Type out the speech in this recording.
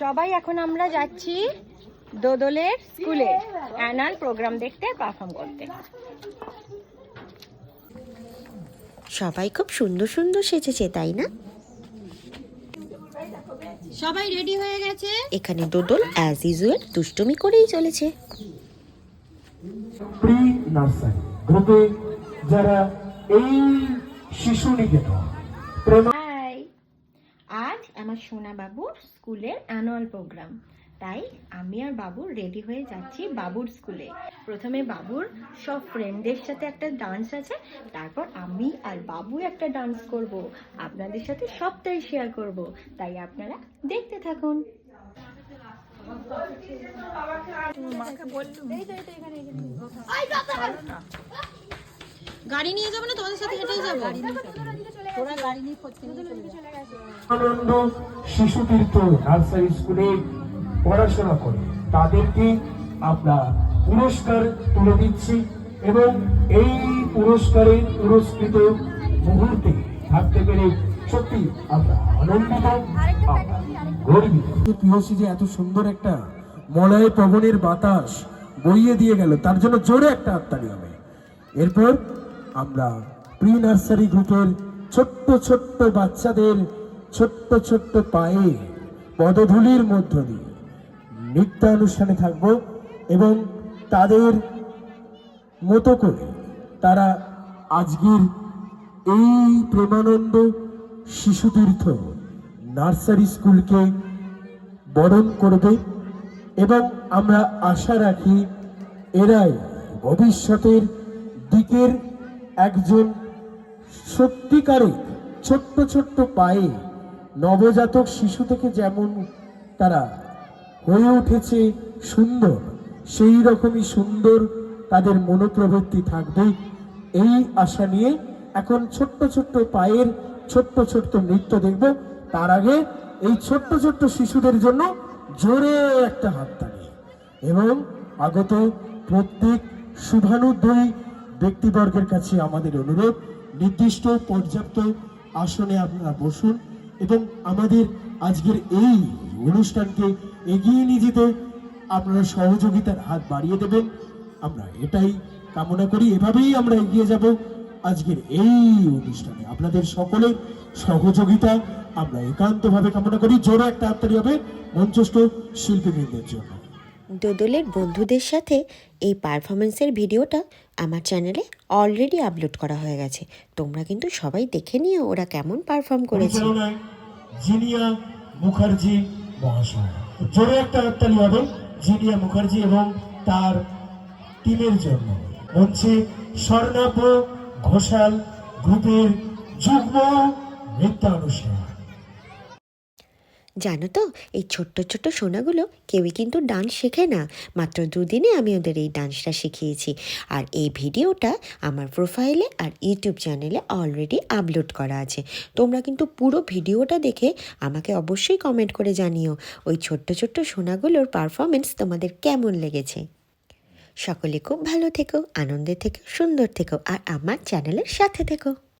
সবাই এখন আমরা যাচ্ছি দোদলের স্কুলে। অ্যানাল প্রোগ্রাম দেখতে পারফর্ম করতে। সবাই খুব সুন্দর সুন্দর সেজেছে তাই না? সবাই রেডি হয়ে গেছে? এখানে দোদল অ্যাজ ইউজুয়াল দুষ্টুমি করেই চলেছে। প্রি নার্সারি গ্রুপে যারা এই শিশু নিকেতন প্রেম আজ আমার সোনা বাবুর স্কুলের অ্যানুয়াল প্রোগ্রাম তাই আমি আর বাবু রেডি হয়ে যাচ্ছি বাবুর স্কুলে। প্রথমে বাবুর সব ফ্রেন্ডদের সাথে একটা ডান্স আছে তারপর আমি আর বাবু একটা ডান্স করব। আপনাদের সাথে সবটাই শেয়ার করব। তাই আপনারা দেখতে থাকুন। গাড়ি নিয়ে যাব না? তোমাদের সাথে হেঁটে যাব। আনন্দ শিশু তীর্থ নার্সারি স্কুলে পড়াশোনা করে। তাদেরকে আমরা পুরস্কার তুলে দিচ্ছি এবং এই পুরস্কারে পুরস্কৃত মুহূর্তে থাকতে পেরে সত্যি আমরা আনন্দিত গর্বিত। পিওসি যে এত সুন্দর একটা মলয় পবনের বাতাস বইয়ে দিয়ে গেল তার জন্য জোরে একটা হাততালি হবে এরপর আমরা প্রি নার্সারি গ্রুপের ছোট্ট ছোট্ট বাচ্চাদের ছোট্ট ছোট্ট পায়ে পদধূলির মধ্য দিয়ে নৃত্যানুষ্ঠানে থাকব এবং তাদের মতো করে তারা আজকের এই প্রেমানন্দ শিশুতীর্থ নার্সারি স্কুলকে বরণ করবে এবং আমরা আশা রাখি এরাই ভবিষ্যতের দিকের একজন সত্যিকারের ছোট্ট ছোট্ট পায়ে নবজাতক শিশু থেকে যেমন তারা হয়ে উঠেছে সুন্দর, সেই রকমই সুন্দর তাদের মনোপ্রবৃত্তি থাকবে এই আশা নিয়ে এখন ছোট্ট ছোট্ট পায়ের ছোট্ট ছোট্ট নৃত্য দেখব। তার আগে এই ছোট্ট ছোট্ট শিশুদের জন্য জোরে একটা হাত হাততালি। এবং আগত প্রত্যেক শুভানুদ্বয়ী ব্যক্তিবর্গের কাছে আমাদের অনুরোধ নির্দিষ্ট পর্যাপ্ত আসনে আপনারা বসুন এবং আমাদের আজকের এই অনুষ্ঠানকে এগিয়ে নিয়ে যেতে আপনারা সহযোগিতার হাত বাড়িয়ে দেবেন। আমরা এটাই কামনা করি। এভাবেই আমরা এগিয়ে যাব আজকের এই অনুষ্ঠানে। আপনাদের সকলের সহযোগিতা আমরা একান্তভাবে কামনা করি। জোরে একটা হাততালি হবে মঞ্চস্থ শিল্পীবৃন্দের জন্য। দোদলের বন্ধুদের সাথে এই পারফরমেন্সের ভিডিওটা আমার চ্যানেলে অলরেডি আপলোড করা হয়ে গেছে। তোমরা কিন্তু সবাই দেখে নিও ওরা কেমন পারফর্ম করেছে। জিনিয়া মুখার্জি মহাশয়। জোরে একটা হাততালি হবে জিনিয়া মুখার্জি এবং তার টিমের জন্য। মঞ্চে স্বর্ণাভ ঘোষাল গ্রুপের যুগ্ম নৃত্যানুষ্ঠান। জানো তো, এই ছোট্ট ছোট্ট সোনাগুলো কেউই কিন্তু ডান্স শেখে না। মাত্র দুদিনে আমি ওদের এই ডান্সটা শিখিয়েছি। আর এই ভিডিওটা আমার প্রোফাইলে আর ইউটিউব চ্যানেলে অলরেডি আপলোড করা আছে। তোমরা কিন্তু পুরো ভিডিওটা দেখে আমাকে অবশ্যই কমেন্ট করে জানিও, ওই ছোট্ট ছোট্ট সোনাগুলোর পারফরমেন্স তোমাদের কেমন লেগেছে? সকলে খুব ভালো থেকো, আনন্দে থেকো, সুন্দর থেকো, আর আমার চ্যানেলের সাথে থেকো।